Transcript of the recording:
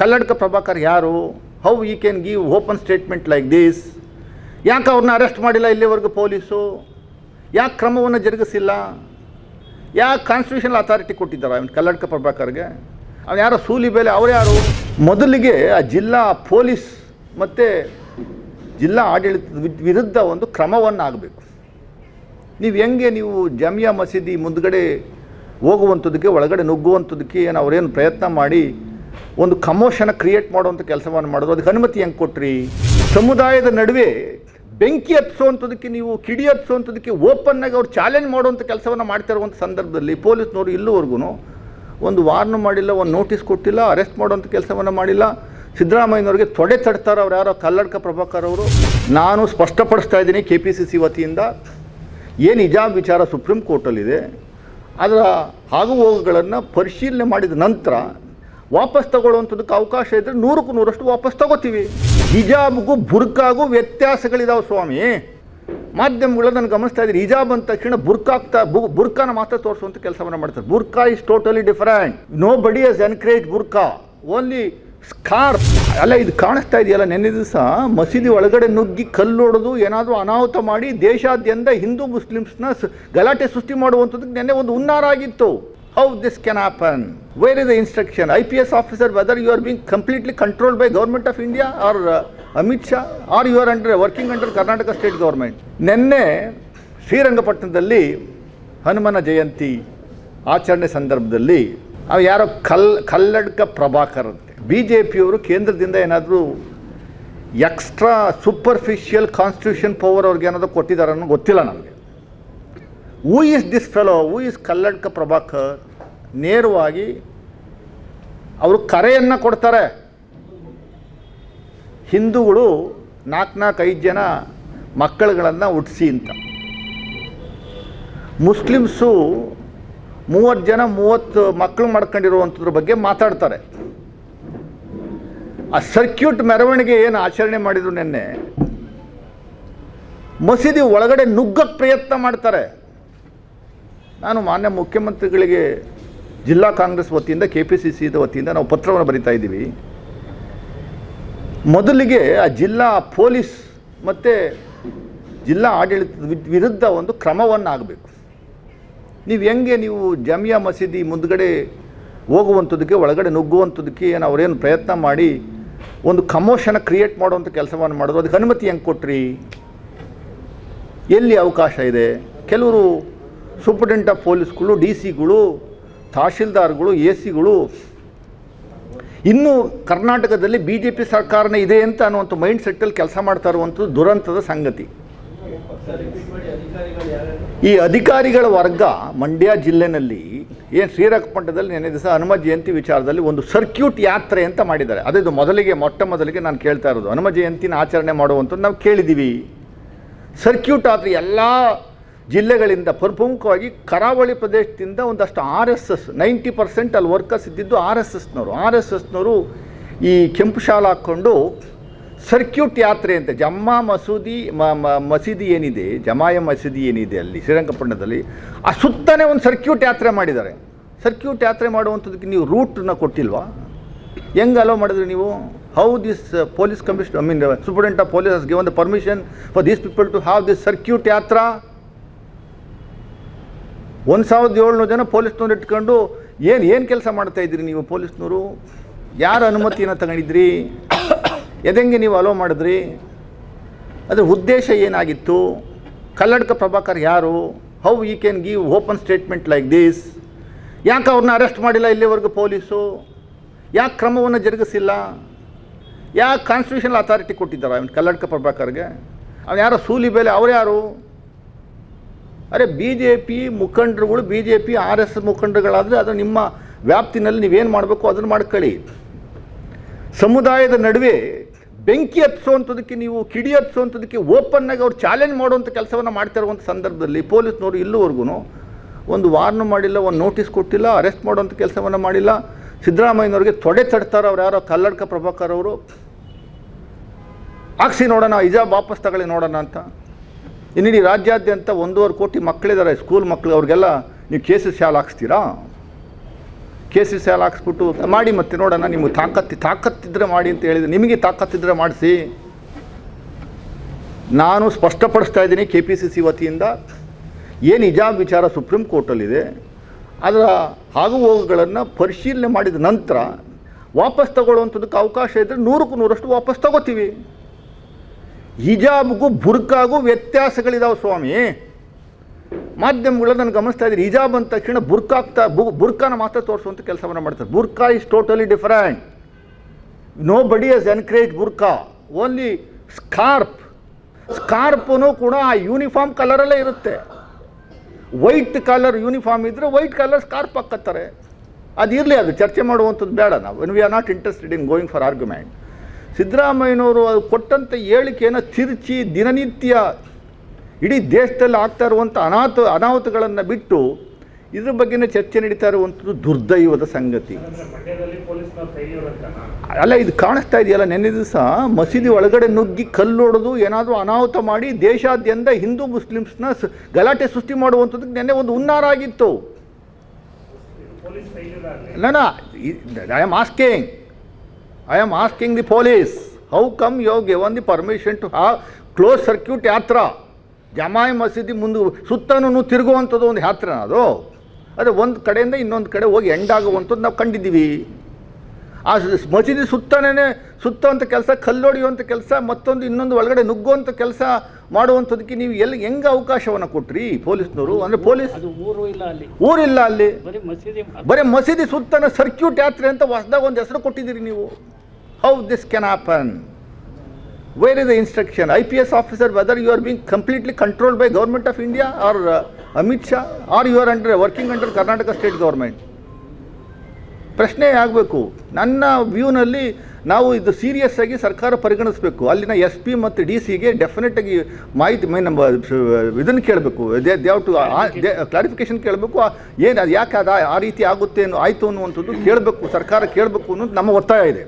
ಕಲ್ಲಡ್ಕ ಪ್ರಭಾಕರ್ ಯಾರು? How you can give open statement like this ಯಾಕೆ ಅವ್ರನ್ನ ಅರೆಸ್ಟ್ ಮಾಡಿಲ್ಲ ಇಲ್ಲಿವರೆಗೂ ಪೊಲೀಸು? ಯಾಕೆ ಕ್ರಮವನ್ನು ಜರುಗಿಸಿಲ್ಲ? ಯಾಕೆ ಕಾನ್ಸ್ಟಿಟ್ಯೂಷನಲ್ ಅಥಾರಿಟಿ ಕೊಟ್ಟಿದ್ದಾರೆ ಅವ್ನು ಕಲ್ಲಡ್ಕ ಪ್ರಭಾಕರ್ಗೆ? ಅವ್ನು ಯಾರೋ ಸೂಲಿ ಬೇಲೆ, ಅವ್ರು ಯಾರು? ಮೊದಲಿಗೆ ಆ ಜಿಲ್ಲಾ ಪೊಲೀಸ್ ಮತ್ತು ಜಿಲ್ಲಾ ಆಡಳಿತದ ವಿರುದ್ಧ ಒಂದು ಕ್ರಮವನ್ನು ಆಗಬೇಕು ನೀವು ಹೆಂಗೆ ನೀವು ಜಮಿಯಾ ಮಸೀದಿ ಮುಂದ್ಗಡೆ ಹೋಗುವಂಥದ್ದಕ್ಕೆ ಒಳಗಡೆ ನುಗ್ಗುವಂಥದ್ದಕ್ಕೆ ಏನು ಅವರೇನು ಪ್ರಯತ್ನ ಮಾಡಿ ಒಂದು ಕಮೋಷನ ಕ್ರಿಯೇಟ್ ಮಾಡುವಂಥ ಕೆಲಸವನ್ನು ಮಾಡೋದು ಅದಕ್ಕೆ ಅನುಮತಿ ಹೆಂಗೆ ಕೊಟ್ರಿ? ಸಮುದಾಯದ ನಡುವೆ ಬೆಂಕಿ ಹತ್ಸೋವಂಥದ್ದಕ್ಕೆ ನೀವು, ಕಿಡಿ ಹತ್ಸೋವಂಥದ್ದಕ್ಕೆ ಓಪನ್ನಾಗಿ ಅವ್ರು ಚಾಲೆಂಜ್ ಮಾಡುವಂಥ ಕೆಲಸವನ್ನು ಮಾಡ್ತಾ ಇರುವಂಥ ಸಂದರ್ಭದಲ್ಲಿ ಪೊಲೀಸ್ನವರು ಇಲ್ಲಿವರೆಗೂ ಒಂದು ವಾರ್ನ್ ಮಾಡಿಲ್ಲ, ಒಂದು ನೋಟಿಸ್ ಕೊಟ್ಟಿಲ್ಲ ಅರೆಸ್ಟ್ ಮಾಡುವಂಥ ಕೆಲಸವನ್ನು ಮಾಡಿಲ್ಲ. ಸಿದ್ದರಾಮಯ್ಯನವ್ರಿಗೆ ತೊಡೆ ತಡ್ತಾರೆ ಅವ್ರು ಯಾರೋ ಕಲ್ಲಡ್ಕ ಪ್ರಭಾಕರ್ ಅವರು. ನಾನು ಸ್ಪಷ್ಟಪಡಿಸ್ತಾ ಇದ್ದೀನಿ ಕೆ ಪಿ ಸಿ ಸಿ ವತಿಯಿಂದ. ಏನು ನಿಜ ವಿಚಾರ ಸುಪ್ರೀಂ ಕೋರ್ಟಲ್ಲಿದೆ. ಅದರ ಆಗು ಹೋಗುಗಳನ್ನು ಪರಿಶೀಲನೆ ಮಾಡಿದ ನಂತರ ವಾಪಸ್ ತಗೊಳ್ಳುವಂಥದ್ದಕ್ಕೆ ಅವಕಾಶ ಇದ್ದರೆ ನೂರಕ್ಕೂ ನೂರಷ್ಟು ವಾಪಸ್ ತಗೋತೀವಿ. ಹಿಜಾಬ್ಗೂ ಬುರ್ಕಾಗೂ ವ್ಯತ್ಯಾಸಗಳಿದಾವೆ ಸ್ವಾಮಿ. ಮಾಧ್ಯಮಗಳು ನಾನು ಗಮನಿಸ್ತಾ ಇದ್ದೀನಿ ಹಿಜಾಬ್ ಅಂದ ತಕ್ಷಣ ಬುರ್ಕಾ ಆಗ್ತಾ ಬು- ಬುರ್ಕಾನ ಮಾತ್ರ ತೋರಿಸುವಂಥ ಕೆಲಸವನ್ನು ಮಾಡ್ತಾರೆ. Burqa is totally different. Nobody is encourage burqa. Only scarf ಅಲ್ಲ, ಇದು ಕಾಣಿಸ್ತಾ ಇದೆಯಲ್ಲ, ನೆನ್ನೆ ದಿವಸ ಮಸೀದಿ ಒಳಗಡೆ ನುಗ್ಗಿ ಕಲ್ಲೊಡೆದು ಏನಾದರೂ ಅನಾಹುತ ಮಾಡಿ ದೇಶಾದ್ಯಂತ ಹಿಂದೂ ಮುಸ್ಲಿಮ್ಸ್ನ ಗಲಾಟೆ ಸೃಷ್ಟಿ ಮಾಡುವಂಥದ್ದಕ್ಕೆ ನೆನ್ನೆ ಒಂದು ಹುನ್ನಾರ ಆಗಿತ್ತು. This can happen where is the instruction I P S officer whether you are being completely controlled by government of India or Amit Shah or you are under working under Karnataka state government ನಿನ್ನೆ ಶ್ರೀರಂಗಪಟ್ಟಣದಲ್ಲಿ ಹನುಮನ ಜಯಂತಿ ಆಚರಣೆ ಸಂದರ್ಭದಲ್ಲಿ ಅವು ಯಾರೋ ಕಲ್ ಕಲ್ಲಡ್ಕ ಪ್ರಭಾಕರ್ ಅಂತೆ B J ಪಿಯವರು ಕೇಂದ್ರದಿಂದ ಏನಾದರೂ ಎಕ್ಸ್ಟ್ರಾ ಸೂಪರ್ಫಿಷಿಯಲ್ ಕಾನ್ಸ್ಟಿಟ್ಯೂಷನ್ ಪವರ್ ಅವ್ರಿಗೆ ಏನಾದರೂ ಕೊಟ್ಟಿದ್ದಾರೆ ಅನ್ನೋ ಗೊತ್ತಿಲ್ಲ ನನಗೆ who is this fellow who is Kalladka Prabhakar ನೇರವಾಗಿ ಅವರು ಕರೆಯನ್ನು ಕೊಡ್ತಾರೆ. ಹಿಂದೂಗಳು ನಾಲ್ಕು ನಾಲ್ಕು ಐದು ಜನ ಮಕ್ಕಳುಗಳನ್ನು ಹುಟ್ಟಿಸಿ ಅಂತ. ಮುಸ್ಲಿಮ್ಸು ಮೂವತ್ತು ಜನ ಮೂವತ್ತು ಮಕ್ಕಳು ಮಾಡ್ಕೊಂಡಿರುವಂಥದ್ರ ಬಗ್ಗೆ ಮಾತಾಡ್ತಾರೆ. ಆ ಸರ್ಕ್ಯೂಟ್ ಮೆರವಣಿಗೆ ಏನು ಆಚರಣೆ ಮಾಡಿದ್ರು ನಿನ್ನೆ? ಮಸೀದಿ ಒಳಗಡೆ ನುಗ್ಗಕ್ಕೆ ಪ್ರಯತ್ನ ಮಾಡ್ತಾರೆ. ನಾನು ಮಾನ್ಯ ಮುಖ್ಯಮಂತ್ರಿಗಳಿಗೆ ಜಿಲ್ಲಾ ಕಾಂಗ್ರೆಸ್ ವತಿಯಿಂದ ಕೆ ಪಿ ಸಿ ಸಿದ ವತಿಯಿಂದ ನಾವು ಪತ್ರವನ್ನು ಬರಿತಾ ಇದ್ದೀವಿ. ಮೊದಲಿಗೆ ಆ ಜಿಲ್ಲಾ ಪೊಲೀಸ್ ಮತ್ತು ಜಿಲ್ಲಾ ಆಡಳಿತದ ವಿರುದ್ಧ ಒಂದು ಕ್ರಮವನ್ನು ಆಗಬೇಕು ನೀವು ಹೆಂಗೆ ನೀವು ಜಾಮಿಯಾ ಮಸೀದಿ ಮುಂದ್ಗಡೆ ಹೋಗುವಂಥದ್ದಕ್ಕೆ ಒಳಗಡೆ ನುಗ್ಗುವಂಥದ್ದಕ್ಕೆ ಏನು ಅವರೇನು ಪ್ರಯತ್ನ ಮಾಡಿ ಒಂದು ಕಮೋಷನ ಕ್ರಿಯೇಟ್ ಮಾಡುವಂಥ ಕೆಲಸವನ್ನು ಮಾಡೋದು ಅದಕ್ಕೆ ಅನುಮತಿ ಹೆಂಗೆ ಕೊಟ್ರಿ? ಎಲ್ಲಿ ಅವಕಾಶ ಇದೆ? ಕೆಲವರು ಸೂಪರ್ಡೆಂಟ್ ಆಫ್ ಪೊಲೀಸ್ಗಳು, ಡಿ ಸಿಗಳು, ತಹಶೀಲ್ದಾರ್ಗಳು, ಎ ಸಿಗಳು. ಇನ್ನೂ ಕರ್ನಾಟಕದಲ್ಲಿ ಬಿ ಜೆ ಪಿ ಸರ್ಕಾರನೇ ಇದೆ ಅಂತ ಅನ್ನುವಂಥ ಮೈಂಡ್ ಸೆಟ್ಟಲ್ಲಿ ಕೆಲಸ ಮಾಡ್ತಾ ಇರುವಂಥದ್ದು ದುರಂತದ ಸಂಗತಿ. ಈ ಅಧಿಕಾರಿಗಳ ವರ್ಗ ಮಂಡ್ಯ ಜಿಲ್ಲೆನಲ್ಲಿ ಏನು ಶ್ರೀರಂಗಪಟ್ಟಣದಲ್ಲಿ ನೆನೆ ದಿವಸ ಹನುಮ ಜಯಂತಿ ವಿಚಾರದಲ್ಲಿ ಒಂದು ಸರ್ಕ್ಯೂಟ್ ಯಾತ್ರೆ ಅಂತ ಮಾಡಿದ್ದಾರೆ. ಅದು ಮೊದಲಿಗೆ, ಮೊಟ್ಟ ಮೊದಲಿಗೆ ನಾನು ಕೇಳ್ತಾ ಇರೋದು. ಹನುಮ ಜಯಂತಿನ ಆಚರಣೆ ಮಾಡುವಂಥದ್ದು ನಾವು ಕೇಳಿದ್ದೀವಿ. ಸರ್ಕ್ಯೂಟ್ ಆದರೆ ಎಲ್ಲ ಜಿಲ್ಲೆಗಳಿಂದ ಪ್ರಮುಖವಾಗಿ ಕರಾವಳಿ ಪ್ರದೇಶದಿಂದ ಒಂದಷ್ಟು R S S, ninety percent ಅಲ್ಲಿ ವರ್ಕರ್ಸ್ ಇದ್ದಿದ್ದು ಆರ್ ಎಸ್ ಎಸ್ನವರು. ಆರ್ ಎಸ್ ಎಸ್ನವರು ಈ ಕೆಂಪು ಶಾಲ ಹಾಕ್ಕೊಂಡು ಸರ್ಕ್ಯೂಟ್ ಯಾತ್ರೆ ಅಂತ, ಜಮ್ಮಾ ಮಸೂದಿ ಮಸೀದಿ ಏನಿದೆ, ಜಮಾಯ ಮಸೀದಿ ಏನಿದೆ ಅಲ್ಲಿ ಶ್ರೀರಂಗಪಟ್ಟಣದಲ್ಲಿ ಆ ಸುತ್ತನೇ ಒಂದು ಸರ್ಕ್ಯೂಟ್ ಯಾತ್ರೆ ಮಾಡಿದ್ದಾರೆ. ಸರ್ಕ್ಯೂಟ್ ಯಾತ್ರೆ ಮಾಡುವಂಥದ್ದಕ್ಕೆ ನೀವು ರೂಟನ್ನ ಕೊಟ್ಟಿಲ್ವಾ? ಹೆಂಗೆ ಅಲೋ ಮಾಡಿದ್ರಿ ನೀವು? How this police commission I mean superintendent of police given the permission for these people to have this circuit yatra? ಒಂದು ಸಾವಿರದ ಏಳ್ನೂರು ಜನ ಪೊಲೀಸ್ನವ್ರು ಇಟ್ಕೊಂಡು ಏನು ಏನು ಕೆಲಸ ಮಾಡ್ತಾ ಇದ್ದೀರಿ ನೀವು ಪೊಲೀಸ್ನವರು? ಯಾರ ಅನುಮತಿಯನ್ನು ತಗೊಂಡಿದ್ರಿ? ಎದೆಂಗೆ ನೀವು ಅಲೋ ಮಾಡಿದ್ರಿ? ಅದರ ಉದ್ದೇಶ ಏನಾಗಿತ್ತು? ಕಲ್ಲಡ್ಕ ಪ್ರಭಾಕರ್ ಯಾರು? How you can give open statement like this ಯಾಕೆ ಅವ್ರನ್ನ ಅರೆಸ್ಟ್ ಮಾಡಿಲ್ಲ ಇಲ್ಲಿವರೆಗೂ ಪೊಲೀಸು? ಯಾಕೆ ಕ್ರಮವನ್ನು ಜರುಗಿಸಿಲ್ಲ? ಯಾಕೆ ಕಾನ್ಸ್ಟಿಟ್ಯೂಷನಲ್ ಅಥಾರಿಟಿ ಕೊಟ್ಟಿದ್ದಾರೆ ಅವ್ನು ಕಲ್ಲಡ್ಕ ಪ್ರಭಾಕರ್ಗೆ? ಅವ್ನು ಯಾರೋ ಸೂಲಿ ಬೇಲೆ ಅವ್ರು ಯಾರು? ಅರೆ ಬಿ ಜೆ ಪಿ ಮುಖಂಡರುಗಳು B J P R S ಮುಖಂಡರುಗಳಾದರೆ ಅದು ನಿಮ್ಮ ವ್ಯಾಪ್ತಿನಲ್ಲಿ ನೀವೇನು ಮಾಡಬೇಕು ಅದನ್ನು ಮಾಡ್ಕೊಳ್ಳಿ. ಸಮುದಾಯದ ನಡುವೆ ಬೆಂಕಿ ಹತ್ಸೋವಂಥದ್ದಕ್ಕೆ ನೀವು, ಕಿಡಿ ಹತ್ಸೋವಂಥದ್ದಕ್ಕೆ ಓಪನ್ನಾಗಿ ಅವ್ರು ಚಾಲೆಂಜ್ ಮಾಡುವಂಥ ಕೆಲಸವನ್ನು ಮಾಡ್ತಾ ಇರುವಂಥ ಸಂದರ್ಭದಲ್ಲಿ ಪೊಲೀಸ್ನವರು ಇಲ್ಲಿವರೆಗೂ ಒಂದು ವಾರ್ನು ಮಾಡಿಲ್ಲ, ಒಂದು ನೋಟಿಸ್ ಕೊಟ್ಟಿಲ್ಲ ಅರೆಸ್ಟ್ ಮಾಡುವಂಥ ಕೆಲಸವನ್ನು ಮಾಡಿಲ್ಲ. ಸಿದ್ದರಾಮಯ್ಯನವ್ರಿಗೆ ತೊಡೆ ತಡ್ತಾರೆ ಅವ್ರು ಯಾರೋ ಕಲ್ಲಡ್ಕ ಪ್ರಭಾಕರ್ ಅವರು. ಹಾಕ್ಸಿ ನೋಡೋಣ ಇಜಾ ವಾಪಸ್ ತಗೊಳ್ಳಿ ನೋಡೋಣ ಅಂತ. ಇನ್ನಿಡೀ ರಾಜ್ಯಾದ್ಯಂತ ಒಂದೂವರೆ ಕೋಟಿ ಮಕ್ಕಳಿದ್ದಾರೆ ಸ್ಕೂಲ್ ಮಕ್ಕಳು ಅವ್ರಿಗೆಲ್ಲ ನೀವು ಕೇಸಸ್ ಶಾಲೆ ಹಾಕ್ಸ್ತೀರಾ? ಕೆ ಸಿ ಸಿ ಹಾಕ್ಸ್ಬಿಟ್ಟು ಮಾಡಿ ಮತ್ತೆ ನೋಡೋಣ, ನಿಮಗೆ ತಾಕತ್ತಿ, ತಾಕತ್ತಿದ್ರೆ ಮಾಡಿ ಅಂತ ಹೇಳಿದೆ ನಿಮಗೆ ತಾಕತ್ತಿದ್ರೆ ಮಾಡಿಸಿ. ನಾನು ಸ್ಪಷ್ಟಪಡಿಸ್ತಾ ಇದ್ದೀನಿ ಕೆ ಪಿ ಸಿ ಸಿ ವತಿಯಿಂದ, ಏನು ಹಿಜಾಬ್ ವಿಚಾರ ಸುಪ್ರೀಂ ಕೋರ್ಟಲ್ಲಿದೆ ಅದರ ಆಗು ಹೋಗುಗಳನ್ನು ಪರಿಶೀಲನೆ ಮಾಡಿದ ನಂತರ ವಾಪಸ್ ತಗೊಳ್ಳುವಂಥದ್ದಕ್ಕೆ ಅವಕಾಶ ಇದ್ದರೆ ನೂರಕ್ಕೂ ನೂರಷ್ಟು ವಾಪಸ್ ತಗೋತೀವಿ. ಹಿಜಾಬ್ಗೂ ಬುರ್ಕಾಗೂ ವ್ಯತ್ಯಾಸಗಳಿದಾವೆ ಸ್ವಾಮಿ. ಮಾಧ್ಯಮಗಳು ನಾನು ಗಮನಿಸ್ತಾ ಇದ್ದೀನಿ ಹಿಜಾಬ್ ಅಂದ ತಕ್ಷಣ ಬುರ್ಕಾಗ್ತಾ ಬು, ಬುರ್ಕಾನ ಮಾತ್ರ ತೋರಿಸುವಂಥ ಕೆಲಸವನ್ನು ಮಾಡ್ತಾರೆ. Burqa is totally different nobody is encourage burqa. Only scarf ಸ್ಕಾರ್ಪನು ಕೂಡ ಆ ಯೂನಿಫಾರ್ಮ್ ಕಲರಲ್ಲೇ ಇರುತ್ತೆ. ವೈಟ್ ಕಲರ್ ಯೂನಿಫಾರ್ಮ್ ಇದ್ದರೆ ವೈಟ್ ಕಲರ್ ಸ್ಕಾರ್ಪ್ ಹಾಕತ್ತಾರೆ. ಅದು ಇರಲಿ ಅದು ಚರ್ಚೆ ಮಾಡುವಂಥದ್ದು ಬೇಡ ನಾವು. We are not interested in going for argument ಸಿದ್ದರಾಮಯ್ಯನವರು ಅದು ಕೊಟ್ಟಂಥ ಹೇಳಿಕೆಯನ್ನು ತಿರುಚಿ ದಿನನಿತ್ಯ ಇಡೀ ದೇಶದಲ್ಲಿ ಆಗ್ತಾ ಇರುವಂಥ ಅನಾಥ ಅನಾಹುತಗಳನ್ನು ಬಿಟ್ಟು ಇದ್ರ ಬಗ್ಗೆನೇ ಚರ್ಚೆ ನಡೀತಾ ಇರುವಂಥದ್ದು ದುರ್ದೈವದ ಸಂಗತಿ. ಅಲ್ಲ ಇದು ಕಾಣಿಸ್ತಾ ಇದೆಯಲ್ಲ ನೆನ್ನೆ ದಿವಸ ಮಸೀದಿ ಒಳಗಡೆ ನುಗ್ಗಿ ಕಲ್ಲೊಡೆದು ಏನಾದರೂ ಅನಾಹುತ ಮಾಡಿ ದೇಶಾದ್ಯಂತ ಹಿಂದೂ ಮುಸ್ಲಿಮ್ಸ್ನ ಸ- ಗಲಾಟೆ ಸೃಷ್ಟಿ ಮಾಡುವಂಥದ್ದಕ್ಕೆ ನೆನ್ನೆ ಒಂದು ಹುನ್ನಾರ ಆಗಿತ್ತು. Police ಮಾಸ್ಕೇ asking I am asking the police how come you given the permission to have close circuit yatra Jamia Masidi ಮುಂದೆ ಸುತ್ತನೂ ತಿರುಗುವಂಥದ್ದು ಒಂದು ಯಾತ್ರೆ ಅದು ಅದೇ ಒಂದು ಕಡೆಯಿಂದ ಇನ್ನೊಂದು ಕಡೆ ಹೋಗಿ ಎಂಡ್ ಆಗುವಂಥದ್ದು ನಾವು ಕಂಡಿದ್ದೀವಿ ಆ ಮಸೀದಿ ಸುತ್ತನೇ ಸುತ್ತುವಂಥ ಕೆಲಸ ಕಲ್ಲೊಡೆಯುವಂಥ ಕೆಲಸ ಮತ್ತೊಂದು ಇನ್ನೊಂದು ಒಳಗಡೆ ನುಗ್ಗುವಂಥ ಕೆಲಸ ಮಾಡುವಂಥದ್ದಕ್ಕೆ ನೀವು ಎಲ್ಲಿ ಹೆಂಗೆ ಅವಕಾಶವನ್ನು ಕೊಟ್ರಿ ಪೊಲೀಸ್ನವರು? ಅಂದರೆ ಪೊಲೀಸ್ ಊರಿಲ್ಲ ಅಲ್ಲಿ. ಬರೀ ಮಸೀದಿ ಬರೀ ಮಸೀದಿ ಸುತ್ತನ ಸರ್ಕ್ಯೂಟ್ ಯಾತ್ರೆ ಅಂತ ಹೊಸದಾಗ ಒಂದು ಹೆಸರು ಕೊಟ್ಟಿದ್ದೀರಿ ನೀವು. How this can happen where is the instruction I P S officer whether you are being completely control by government of India or Amit Shah or you are under working under Karnataka state government ಪ್ರಶ್ನೆ ಆಗಬೇಕು. ನನ್ನ ವ್ಯೂನಲ್ಲಿ ನಾವು ಇದು serious ಆಗಿ ಸರ್ಕಾರ ಪರಿಗಣಿಸಬೇಕು. ಅಲ್ಲಿನ S P ಮತ್ತು ಡಿ ಸಿಗೆ ಡೆಫಿನೆಟಾಗಿ ಮಾಹಿತಿ ಮೈ ನಮ್ಮ ಇದನ್ನು ಕೇಳಬೇಕು. ದೇ ದೇವ್ ಟು ಕ್ಲಾರಿಫಿಕೇಶನ್ ಕೇಳಬೇಕು. ಏನು ಅದು ಯಾಕೆ ಅದು ಆ ರೀತಿ ಆಗುತ್ತೆ ಅನ್ನೋ ಆಯಿತು ಅನ್ನುವಂಥದ್ದು ಕೇಳಬೇಕು. ಸರ್ಕಾರ ಕೇಳಬೇಕು ಅನ್ನೋದು ನಮ್ಮ ಒತ್ತಾಯ ಇದೆ.